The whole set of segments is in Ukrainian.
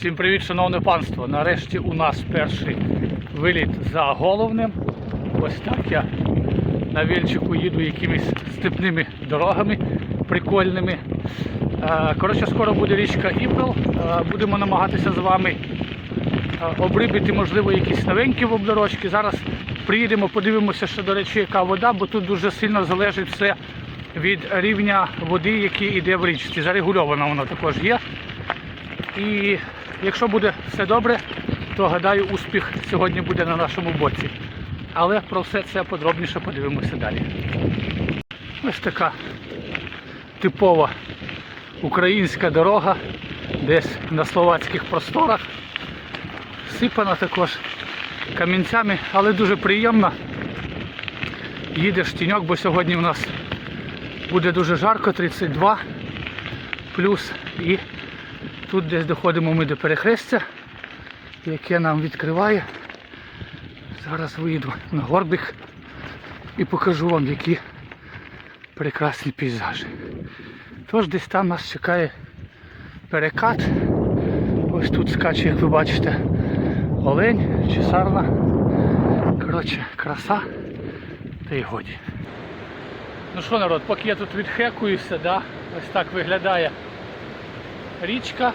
Всім привіт, шановне панство. Нарешті у нас перший виліт за головним. Ось так я на вільчику їду якимись степними дорогами прикольними. Е, Коротше, скоро буде річка Іпрел. Е, Будемо намагатися з вами е, обрибити, можливо, якісь новенькі воблерочки. Зараз приїдемо, подивимося, що, до речі, яка вода, бо тут дуже сильно залежить все від рівня води, який йде в річці. Зарегульована вона також є. І якщо буде все добре, то гадаю, успіх сьогодні буде на нашому боці. Але про все це подробніше подивимося далі. Ось така типова українська дорога, десь на словацьких просторах. Сипана також камінцями, але дуже приємно. Їдеш тіньок, бо сьогодні у нас буде дуже жарко, 32 плюс і Тут десь доходимо ми до перехрестя, яке нам відкриває. Зараз вийду на горбик і покажу вам, які прекрасні пейзажі. Тож десь там нас чекає перекат. Ось тут скаче, як ви бачите, олень чи сарна. Коротше, краса та й годі. Ну що народ, поки я тут відхекуюся, да, ось так виглядає річка.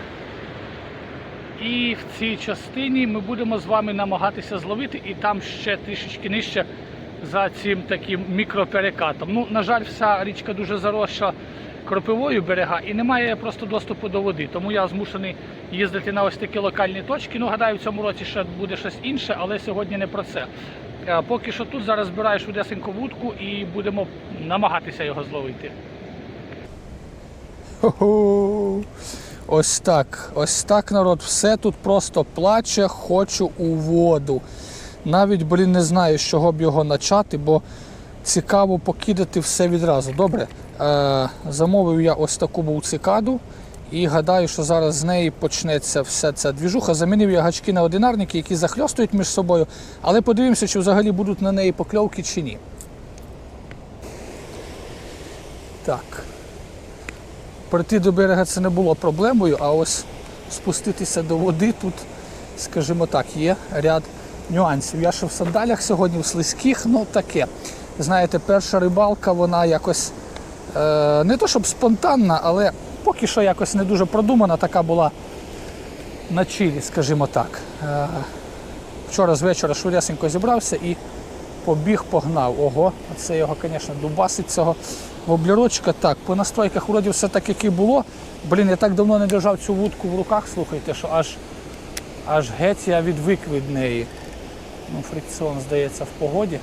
І в цій частині ми будемо з вами намагатися зловити і там ще трішечки нижче за цим таким мікроперекатом. Ну, на жаль, вся річка дуже заросша кропивою берега і немає просто доступу до води. Тому я змушений їздити на ось такі локальні точки. Ну, гадаю, в цьому році ще буде щось інше, але сьогодні не про це. Поки що тут зараз збираю швидесеньку вудку і будемо намагатися його зловити. Хо-хо. Ось так, ось так, народ, все тут просто плаче, хочу у воду. Навіть, блін, не знаю, з чого б його почати, бо цікаво покидати все відразу. Добре. Е, замовив я ось таку буцикаду і гадаю, що зараз з неї почнеться вся ця двіжуха. Замінив я гачки на одинарники, які захльостують між собою, але подивимося, чи взагалі будуть на неї покльовки чи ні. Так. Прийти до берега це не було проблемою, а ось спуститися до води тут, скажімо так, є ряд нюансів. Я ще в сандалях сьогодні, в слизьких, ну таке. Знаєте, перша рибалка, вона якось е, не то щоб спонтанна, але поки що якось не дуже продумана, така була на чилі, скажімо так. Е, вчора з вечора швидесенько зібрався і побіг, погнав. Ого, це його, звісно, дубасить цього воблерочка. Так, по настройках вроді все так, як і було. Блін, я так давно не держав цю вудку в руках, слухайте, що аж аж геть я відвик від неї. Ну, Фрикціон, здається, в погоді.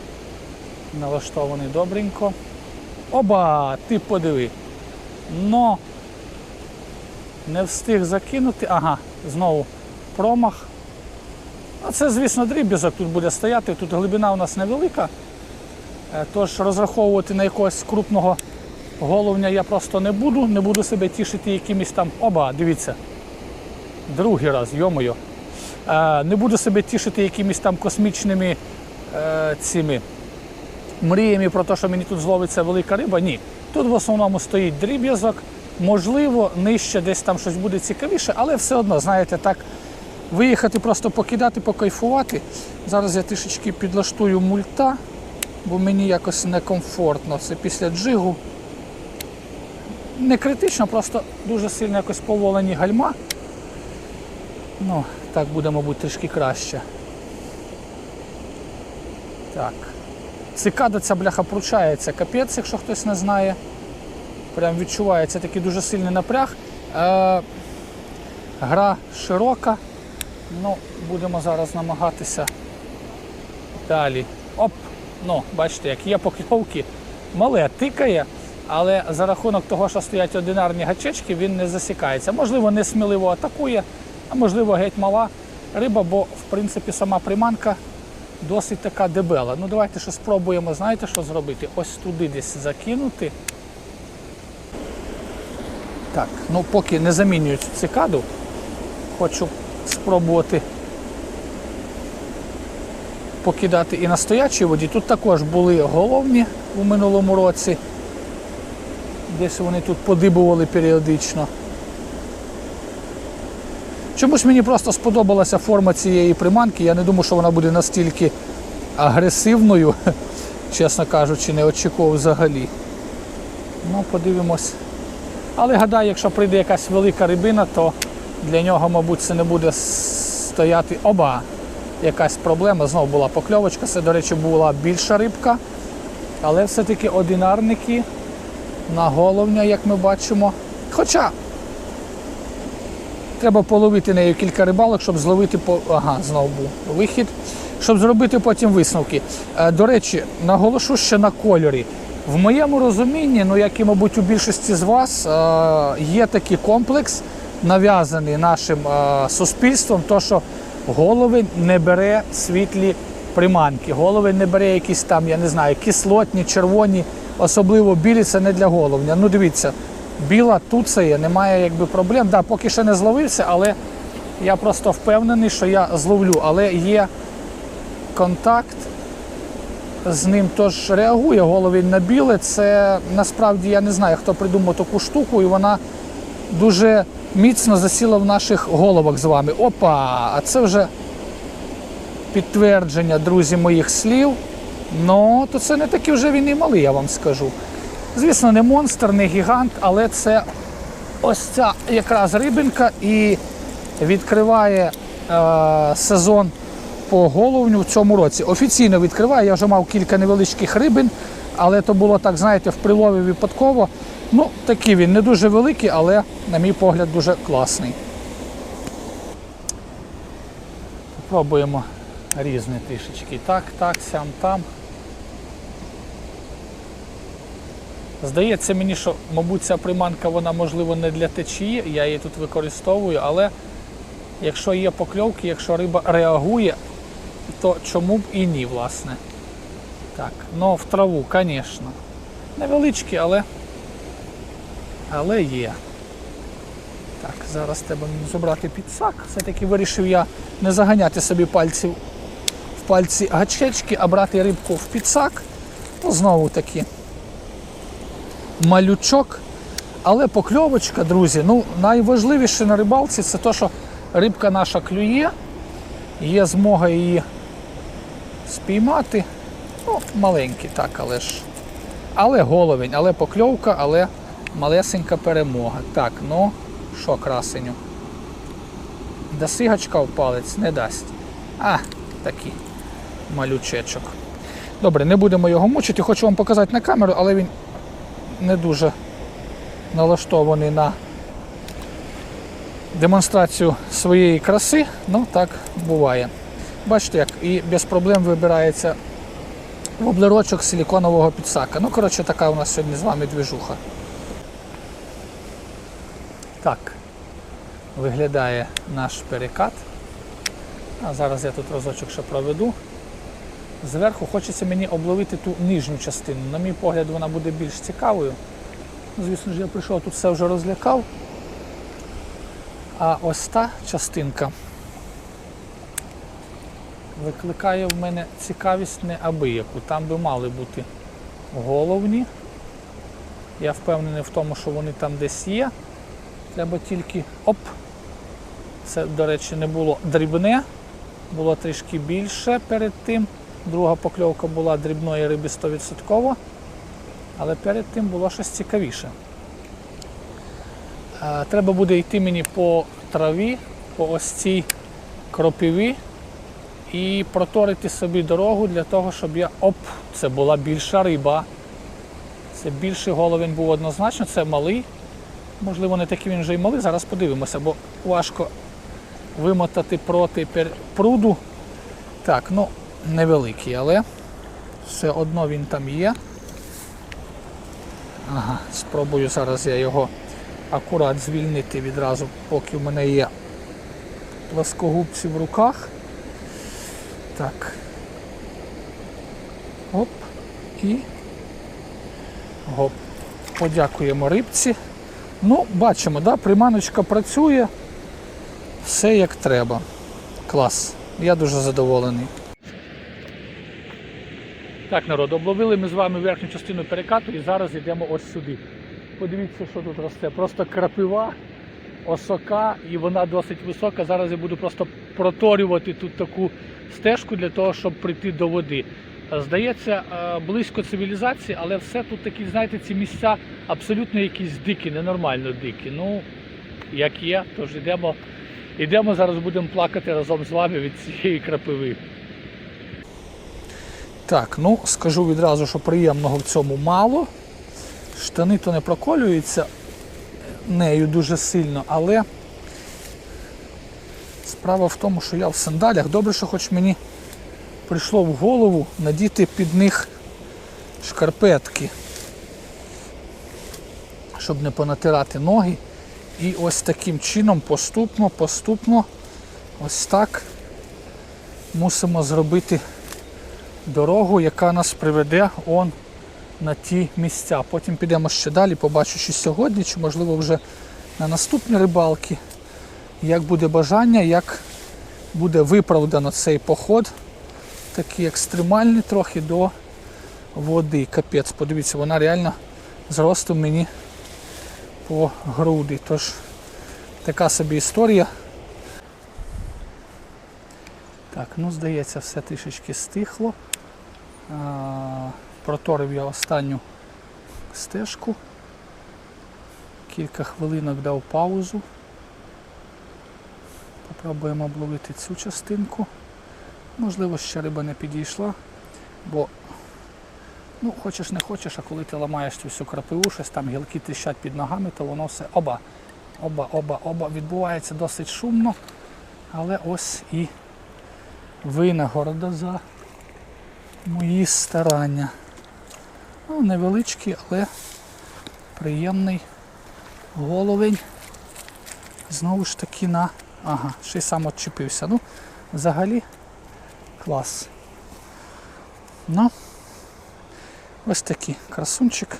Налаштований добренько. Оба! Ти подиви. Но не встиг закинути. Ага, знову промах. А це, звісно, дріб'язок тут буде стояти. Тут глибина у нас невелика. Е, Тож розраховувати на якогось крупного головня я просто не буду. Не буду себе тішити якимись там. Оба, дивіться. Другий раз, йомою. Е, Не буду себе тішити якимись там космічними е, цими мріями про те, що мені тут зловиться велика риба. Ні. Тут в основному стоїть дріб'язок. Можливо, нижче десь там щось буде цікавіше, але все одно, знаєте, так, виїхати, просто покидати, покайфувати. Зараз я трішечки підлаштую мульта, бо мені якось некомфортно. Це після джигу. Не критично, просто дуже сильно якось поволені гальма. Ну, так буде, мабуть, трішки краще. Так. Цикада ця бляха пручається, капець, якщо хтось не знає. Прям відчувається такий дуже сильний напряг. Е, гра широка. Ну, будемо зараз намагатися далі. Оп! Ну, бачите, як є покльовки, мале тикає, але за рахунок того, що стоять одинарні гачечки, він не засікається. Можливо, не сміливо атакує, а можливо, геть мала риба, бо в принципі сама приманка досить така дебела. Ну давайте ще спробуємо, знаєте, що зробити? Ось туди десь закинути. Так, ну поки не замінюю цю цикаду, хочу спробувати покидати і на стоячій воді. Тут також були головні у минулому році. Десь вони тут подибували періодично. Чомусь мені просто сподобалася форма цієї приманки. Я не думаю, що вона буде настільки агресивною, чесно кажучи, не очікував взагалі. Ну, подивимось. Але гадаю, якщо прийде якась велика рибина, то для нього, мабуть, це не буде стояти оба. Якась проблема. Знову була покльовочка. Це, до речі, була більша рибка. Але все-таки одинарники на головня, як ми бачимо. Хоча треба половити нею кілька рибалок, щоб зловити по. Ага, знову вихід. Щоб зробити потім висновки. Е, До речі, наголошу ще на кольорі. В моєму розумінні, ну як і, мабуть, у більшості з вас, е, є такий комплекс, нав'язаний нашим е, суспільством, то що голови не бере світлі приманки, голови не бере якісь там, я не знаю, кислотні, червоні, особливо білі, це не для головня. Ну дивіться, біла тут це є, немає якби проблем. Да, поки ще не зловився, але я просто впевнений, що я зловлю. Але є контакт з ним тож реагує головень на біле. Це насправді я не знаю, хто придумав таку штуку, і вона дуже міцно засіла в наших головах з вами. Опа! А це вже підтвердження, друзі, моїх слів. Ну, то це не такий вже він і малий, я вам скажу. Звісно, не монстр, не гігант, але це ось ця якраз рибинка і відкриває е, сезон по головню в цьому році. Офіційно відкриває, я вже мав кілька невеличких рибин, але то було так, знаєте, в прилові випадково. Ну, такий він не дуже великий, але, на мій погляд, дуже класний. Попробуємо різні трішечки. Так, так, сям там. Здається мені, що, мабуть, ця приманка вона можливо не для течії, я її тут використовую, але якщо є покльовки, якщо риба реагує, то чому б і ні, власне. Так, ну в траву, звісно. Невеличкі, але, але є. Так, зараз треба забрати підсак. Все-таки вирішив я не заганяти собі пальців в пальці гачечки, а брати рибку в підсак. Ну, знову таки малючок. Але покльовочка, друзі, ну найважливіше на рибалці це те, що рибка наша клює, є змога її спіймати. Ну, маленький, так, але ж. Але головень, але покльовка, але малесенька перемога. Так, ну, що, красеню? Даси гачка в палець, не дасть. А, такий малючечок. Добре, не будемо його мучити. Хочу вам показати на камеру, але він не дуже налаштований на демонстрацію своєї краси. Ну, так буває. Бачите, як і без проблем вибирається воблерочок силіконового підсака. Ну, коротше, така у нас сьогодні з вами двіжуха. Так, виглядає наш перекат. А зараз я тут разочок ще проведу. Зверху хочеться мені обловити ту нижню частину. На мій погляд, вона буде більш цікавою. Ну, Звісно ж, я прийшов, тут все вже розлякав. А ось та частинка викликає в мене цікавість неабияку. Там би мали бути головні. Я впевнений в тому, що вони там десь є. Треба тільки оп. Це, до речі, не було дрібне, було трішки більше перед тим. Друга покльовка була дрібної риби 100%, але перед тим було щось цікавіше. Е, Треба буде йти мені по траві, по ось цій кропиві і проторити собі дорогу для того, щоб я. Оп, це була більша риба. Це більший головень був однозначно, це малий. Можливо, не такий він вже й малий. Зараз подивимося, бо важко вимотати проти пруду. Так, ну, невеликий, але все одно він там є. Ага, спробую зараз я його акурат звільнити відразу, поки в мене є плоскогубці в руках. Так. Оп. І. Гоп. Подякуємо рибці. Ну, бачимо, да, приманочка працює. Все як треба. Клас. Я дуже задоволений. Так, народ, обловили ми з вами верхню частину перекату і зараз йдемо ось сюди. Подивіться, що тут росте. Просто крапива. осока і вона досить висока. Зараз я буду просто проторювати тут таку стежку для того, щоб прийти до води. Здається, е, близько цивілізації, але все тут такі, знаєте, ці місця абсолютно якісь дикі, ненормально дикі. Ну, як є, тож йдемо, йдемо зараз будемо плакати разом з вами від цієї крапиви. Так, ну скажу відразу, що приємного в цьому мало. Штани то не проколюються нею дуже сильно, але справа в тому, що я в сандалях. Добре, що хоч мені прийшло в голову надіти під них шкарпетки, щоб не понатирати ноги. І ось таким чином поступно, поступно, ось так мусимо зробити дорогу, яка нас приведе он на ті місця. Потім підемо ще далі, побачу, сьогодні, чи можливо вже на наступні рибалки. Як буде бажання, як буде виправдано цей поход, такий екстремальний трохи до води. Капець, подивіться, вона реально зростом мені по груди. Тож така собі історія. Так, ну здається, все трішечки стихло. Проторив я останню стежку. Кілька хвилинок дав паузу. Попробуємо обловити цю частинку. Можливо, ще риба не підійшла, бо ну, хочеш не хочеш, а коли ти ламаєш цю всю крапиву, щось там гілки тріщать під ногами, то воно все оба, оба, оба, оба відбувається досить шумно. Але ось і винагорода за мої старання. Ну, невеличкий, але приємний головень. Знову ж таки на... Ага, ще й сам відчепився. Ну, взагалі клас. Ну, ось такий красунчик.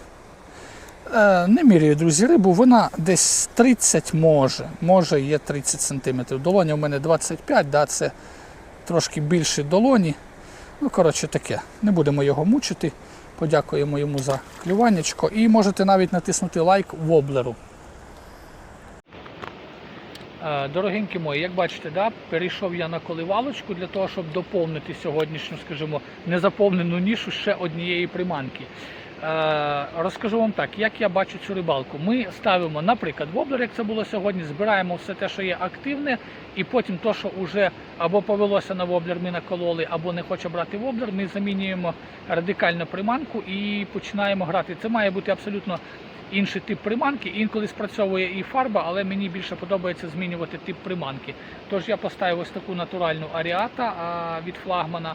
Е, не міряю, друзі, рибу, вона десь 30 може, може є 30 см. Долоня у мене 25, да, це трошки більше долоні. Ну, коротше таке, не будемо його мучити. Подякуємо йому за клюваннячко. І можете навіть натиснути лайк воблеру. Е, Дорогенькі мої, як бачите, да, перейшов я на коливалочку для того, щоб доповнити сьогоднішню, скажімо, незаповнену нішу ще однієї приманки. Е, розкажу вам так, як я бачу цю рибалку. Ми ставимо, наприклад, воблер, як це було сьогодні, збираємо все те, що є активне, і потім то, що вже або повелося на воблер, ми накололи, або не хоче брати воблер, ми замінюємо радикально приманку і починаємо грати. Це має бути абсолютно інший тип приманки. Інколи спрацьовує і фарба, але мені більше подобається змінювати тип приманки. Тож я поставив ось таку натуральну аріата від флагмана.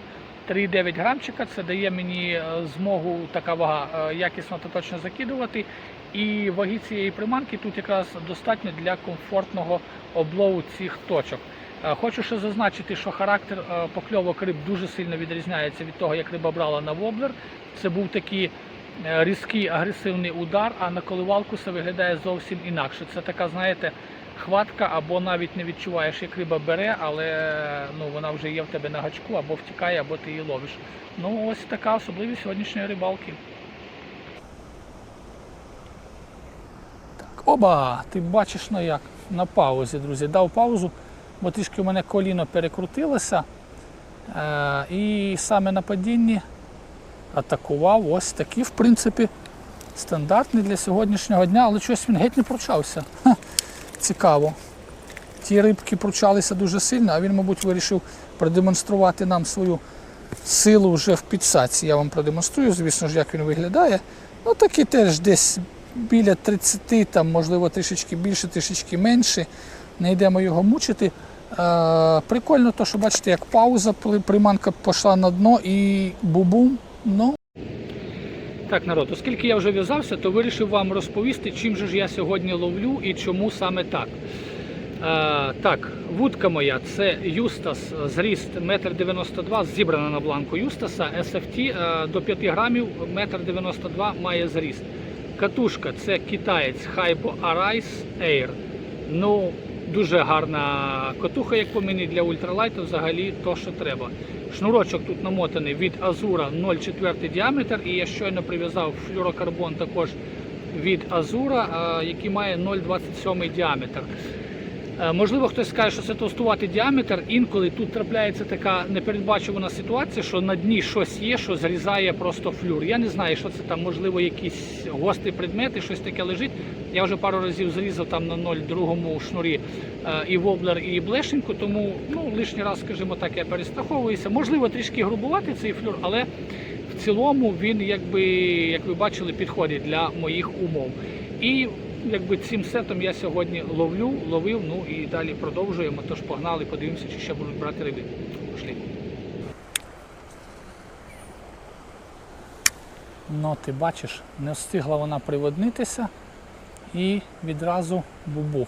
3,9 грамчика, це дає мені е, змогу така вага е, якісно та точно закидувати. І ваги цієї приманки тут якраз достатньо для комфортного облову цих точок. Е, Хочу ще зазначити, що характер е, покльовок риб дуже сильно відрізняється від того, як риба брала на воблер. Це був такий е, різкий агресивний удар, а на коливалку це виглядає зовсім інакше. Це така, знаєте, хватка, або навіть не відчуваєш, як риба бере, але ну, вона вже є в тебе на гачку, або втікає, або ти її ловиш. Ну, ось така особливість сьогоднішньої рибалки. Оба! Ти бачиш ну як на паузі, друзі. Дав паузу, бо трішки у мене коліно перекрутилося. Е, і саме на падінні атакував ось такий, в принципі, стандартний для сьогоднішнього дня, але щось він геть не пручався. Ха, цікаво. Ті рибки пручалися дуже сильно, а він, мабуть, вирішив продемонструвати нам свою силу вже в підсаці. Я вам продемонструю, звісно ж, як він виглядає. Ну такий теж десь біля 30, там, можливо, трішечки більше, трішечки менше. Не йдемо його мучити. Е, прикольно, то, що бачите, як пауза, приманка пішла на дно і бубум. Ну, Так, народ, оскільки я вже в'язався, то вирішив вам розповісти, чим же ж я сьогодні ловлю і чому саме так. Е, так, вудка моя це Юстас, зріст 1,92 м, зібрана на бланку Юстаса, SFT е, до 5 грамів 1,92 м має зріст. Катушка це китаєць Хайбо Arise Air. Ну, дуже гарна котуха, як по мені, для ультралайту взагалі то, що треба. Шнурочок тут намотаний від Азура 0,4 діаметр, і я щойно прив'язав флюрокарбон також від Азура, який має 0,27 діаметр. Е, Можливо, хтось скаже, що це товстуватий діаметр. Інколи тут трапляється така непередбачувана ситуація, що на дні щось є, що зрізає просто флюр. Я не знаю, що це там, можливо, якісь гострі предмети, щось таке лежить. Я вже пару разів зрізав там на 0,2 шнурі е, і воблер, і блешеньку, тому ну, лишній раз, скажімо так, я перестраховуюся. Можливо, трішки грубувати цей флюр, але в цілому він, якби, як ви бачили, підходить для моїх умов. І якби цим сетом я сьогодні ловлю, ловив, ну і далі продовжуємо. Тож погнали, подивимося, чи ще будуть брати риби. Пішли. Ну, ти бачиш, не встигла вона приводнитися і відразу бубух.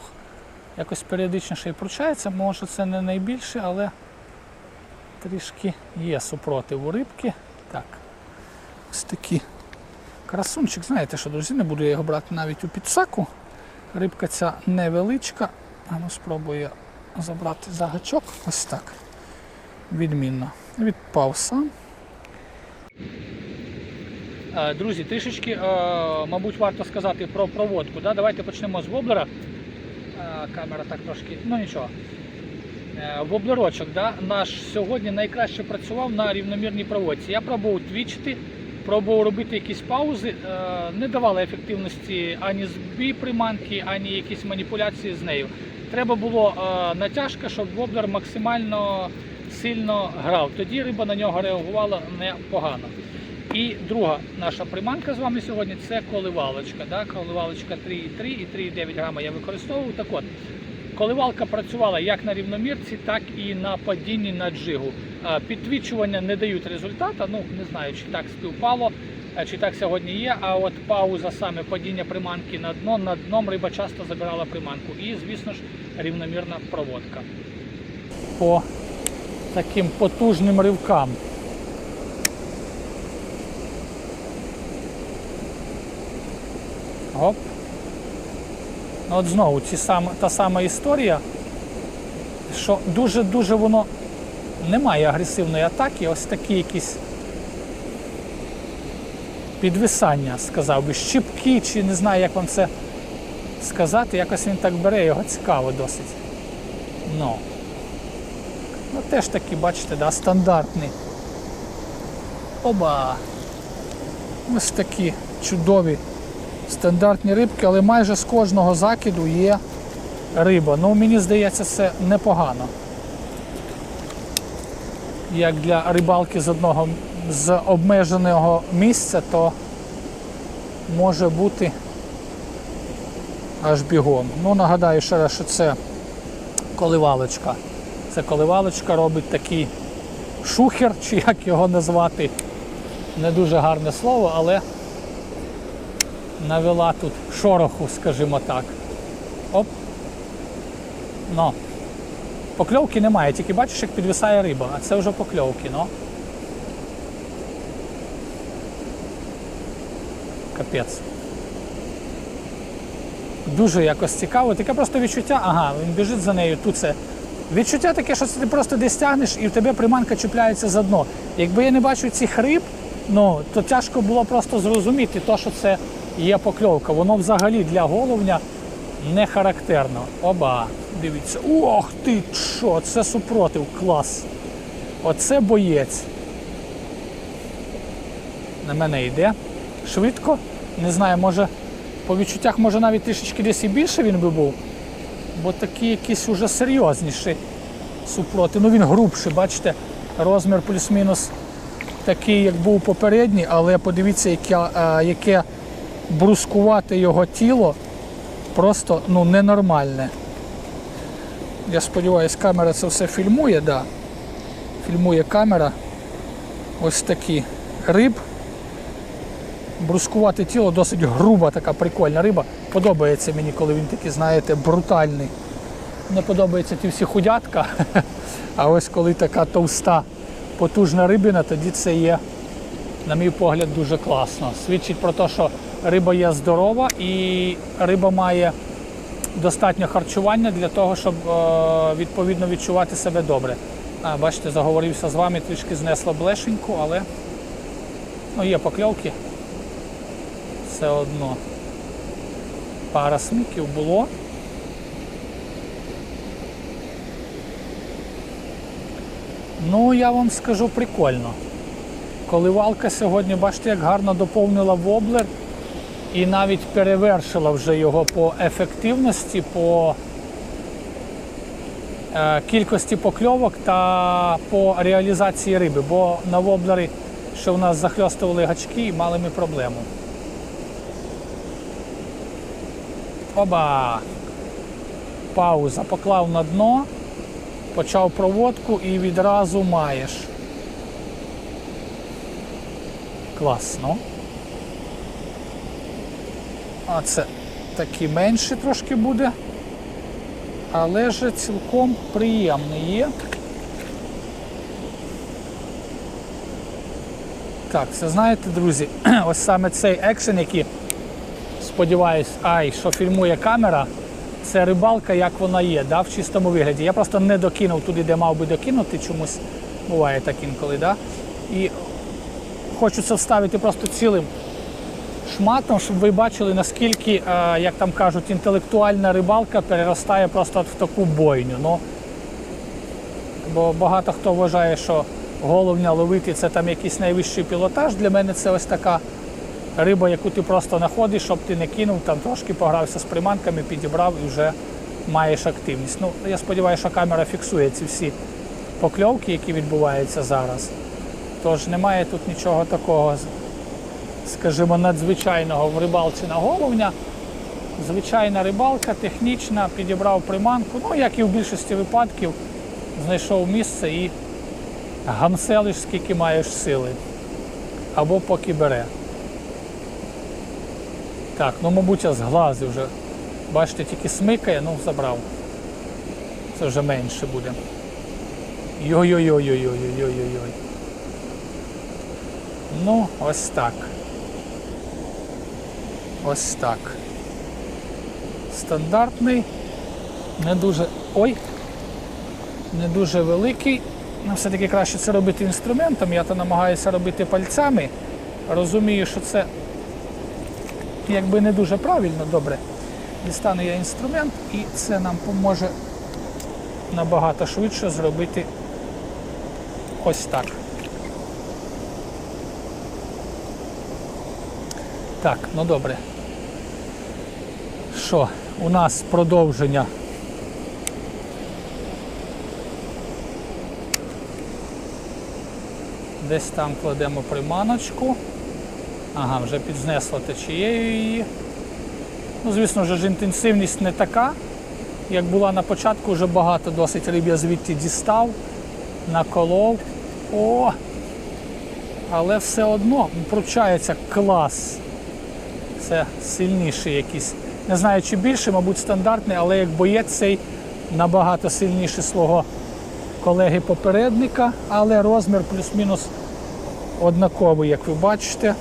Якось періодичніше і пручається, може це не найбільше, але трішки є супротив у рибки. Так, ось такі красунчик. Знаєте що, друзі, не буду я його брати навіть у підсаку. Рибка ця невеличка. А ну спробую забрати за гачок. Ось так. Відмінно. Відпав сам. Е, Друзі, трішечки, е, мабуть, варто сказати про проводку. Да? Давайте почнемо з воблера. Е, Камера так трошки, ну нічого. Воблерочок да? наш сьогодні найкраще працював на рівномірній проводці. Я пробував твічити, пробував робити якісь паузи, е, не давали ефективності ані збій приманки, ані якісь маніпуляції з нею. Треба було е, натяжка, щоб воблер максимально сильно грав. Тоді риба на нього реагувала непогано. І друга наша приманка з вами сьогодні це коливалочка. Да? Коливалочка 3,3 і 3,9 грама я використовував. Так от, коливалка працювала як на рівномірці, так і на падінні на джигу. Підтвічування не дають результата. Ну не знаю, чи так співпало, чи так сьогодні є. А от пауза саме падіння приманки на дно, над дном риба часто забирала приманку. І, звісно ж, рівномірна проводка. По таким потужним ривкам. Оп. От знову ці сам, та сама історія, що дуже-дуже воно не має агресивної атаки, ось такі якісь підвисання, сказав би, щіпки, чи не знаю, як вам це сказати, якось він так бере, його цікаво досить. Ну, ну теж такі, бачите, да, стандартні. Оба! Ось такі чудові стандартні рибки, але майже з кожного закиду є риба. Ну, мені здається, це непогано. Як для рибалки з одного з обмеженого місця, то може бути аж бігом. Ну, нагадаю ще раз, що це коливалочка. Це коливалочка робить такий шухер, чи як його назвати. Не дуже гарне слово, але навела тут шороху, скажімо так. Оп. Ну. Покльовки немає, тільки бачиш, як підвисає риба, а це вже покльовки, ну. Капець. Дуже якось цікаво. Таке просто відчуття, ага, він біжить за нею, тут це. Відчуття таке, що ти просто десь тягнеш і в тебе приманка чіпляється за дно. Якби я не бачив цих риб, ну, то тяжко було просто зрозуміти, то, що це є покльовка. Воно взагалі для головня не характерно. Оба, дивіться. Ох ти що, це супротив, клас. Оце боєць. На мене йде. Швидко. Не знаю, може по відчуттях може навіть трішечки десь і більше він би був. Бо такий якийсь уже серйозніший супротив. Ну він грубший, бачите, розмір плюс-мінус такий, як був попередній, але подивіться, яке, яке брускувати його тіло просто ну, ненормальне. Я сподіваюся, камера це все фільмує, да. Фільмує камера. Ось такі риб. Брускувати тіло досить груба, така прикольна риба. Подобається мені, коли він такий, знаєте, брутальний. Не подобаються ті всі худятка. А ось коли така товста, потужна рибина, тоді це є, на мій погляд, дуже класно. Свідчить про те, що риба є здорова і риба має достатньо харчування для того, щоб е, відповідно відчувати себе добре. Бачите, заговорився з вами, трішки знесло блешеньку, але ну, є покльовки. Все одно. Пара смиків було. Ну, я вам скажу прикольно. Коливалка сьогодні, бачите, як гарно доповнила воблер і навіть перевершила вже його по ефективності, по е, кількості покльовок та по реалізації риби, бо на воблері, що в нас захльостували гачки, і мали ми проблему. Оба! Пауза. Поклав на дно, почав проводку і відразу маєш. Класно. А це такий менший трошки буде. Але ж цілком приємний є. Так, це знаєте, друзі, ось саме цей екшен, який, сподіваюсь, ай, що фільмує камера, це рибалка, як вона є, да, в чистому вигляді. Я просто не докинув туди, де мав би докинути чомусь. Буває так інколи, да? І хочу це вставити просто цілим шматом, щоб ви бачили, наскільки, е, як там кажуть, інтелектуальна рибалка переростає просто в таку бойню. Ну, бо багато хто вважає, що головня ловити це там якийсь найвищий пілотаж. Для мене це ось така риба, яку ти просто знаходиш, щоб ти не кинув, там трошки погрався з приманками, підібрав і вже маєш активність. Ну, я сподіваюся, що камера фіксує ці всі покльовки, які відбуваються зараз. Тож немає тут нічого такого, скажімо, надзвичайного в рибалці на головня. Звичайна рибалка, технічна, підібрав приманку, ну як і в більшості випадків, знайшов місце і гамселиш, скільки маєш сили. Або поки бере. Так, ну мабуть, я зглазив вже. Бачите, тільки смикає, ну забрав. Це вже менше буде. Йой-йой-йой-йой-йой-йой-йой. Ну, ось так. Ось так. Стандартний, не дуже. Ой! Не дуже великий. Ну, все-таки краще це робити інструментом. Я то намагаюся робити пальцями. Розумію, що це якби не дуже правильно, добре. Дістану я інструмент і це нам поможе набагато швидше зробити ось так. Так, ну добре. Що, у нас продовження. Десь там кладемо приманочку. Ага, вже підзнесло течією її. Ну, звісно вже ж інтенсивність не така, як була на початку, вже багато досить риб я звідти дістав, наколов. О! Але все одно пручається клас. Це сильніший якийсь. Не знаю, чи більше, мабуть, стандартний, але як боєць цей набагато сильніший свого колеги-попередника, але розмір плюс-мінус однаковий, як ви бачите.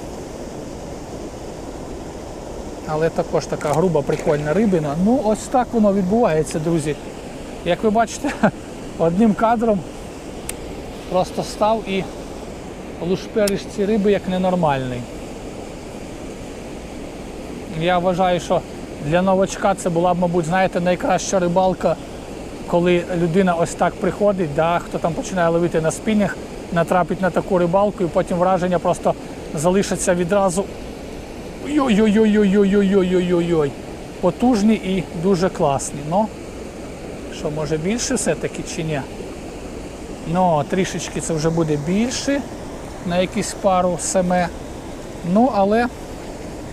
Але також така груба, прикольна рибина. Ну, ось так воно відбувається, друзі. Як ви бачите, одним кадром просто став і лушпериш ці риби як ненормальний. Я вважаю, що для новачка це була б, мабуть, знаєте, найкраща рибалка, коли людина ось так приходить, да, хто там починає ловити на спінінг, натрапить на таку рибалку і потім враження просто залишиться відразу. Йой-йой-йой-йой-йой-йой-йой-йой. Потужний і дуже класний. Ну, що, може більше все-таки чи ні? Ну, трішечки це вже буде більше на якісь пару семе. Ну, але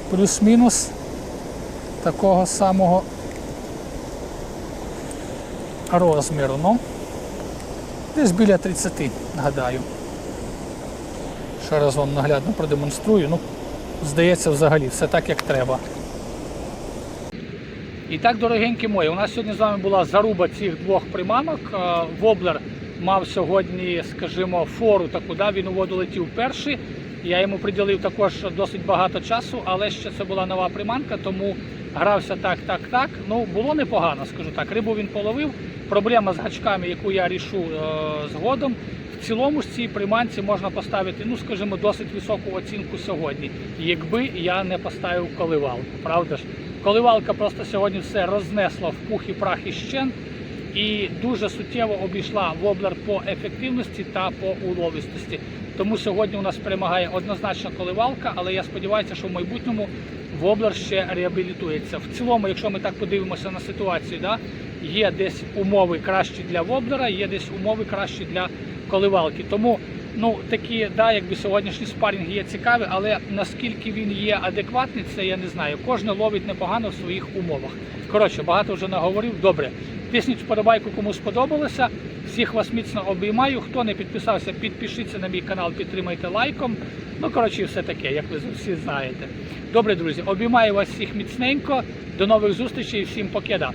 плюс-мінус такого самого розміру. Ну, десь біля 30, гадаю. Ще раз вам наглядно продемонструю. Ну, здається, взагалі все так, як треба. І так, дорогенькі мої, у нас сьогодні з вами була заруба цих двох приманок. Е, Воблер мав сьогодні, скажімо, фору таку, да, він у воду летів перший. Я йому приділив також досить багато часу, але ще це була нова приманка, тому грався так, так, так. Ну, було непогано, скажу так. Рибу він половив. Проблема з гачками, яку я рішу е, згодом. В цілому ж цій приманці можна поставити, ну скажімо, досить високу оцінку сьогодні, якби я не поставив коливалку. Правда ж? Коливалка просто сьогодні все рознесла в пух і прах і щен і дуже суттєво обійшла воблер по ефективності та по уловистості. Тому сьогодні у нас перемагає однозначно коливалка, але я сподіваюся, що в майбутньому воблер ще реабілітується. В цілому, якщо ми так подивимося на ситуацію, да, є десь умови кращі для воблера, є десь умови кращі для коливалки. Тому ну такі, да, якби сьогоднішні спарінги є цікаві, але наскільки він є адекватний, це я не знаю. Кожен ловить непогано в своїх умовах. Коротше, багато вже наговорив. Добре. Тисніть вподобайку, кому сподобалося. Всіх вас міцно обіймаю. Хто не підписався, підпишіться на мій канал, підтримайте лайком. Ну, коротше, все таке, як ви всі знаєте. Добре, друзі, обіймаю вас всіх міцненько. До нових зустрічей, всім покеда.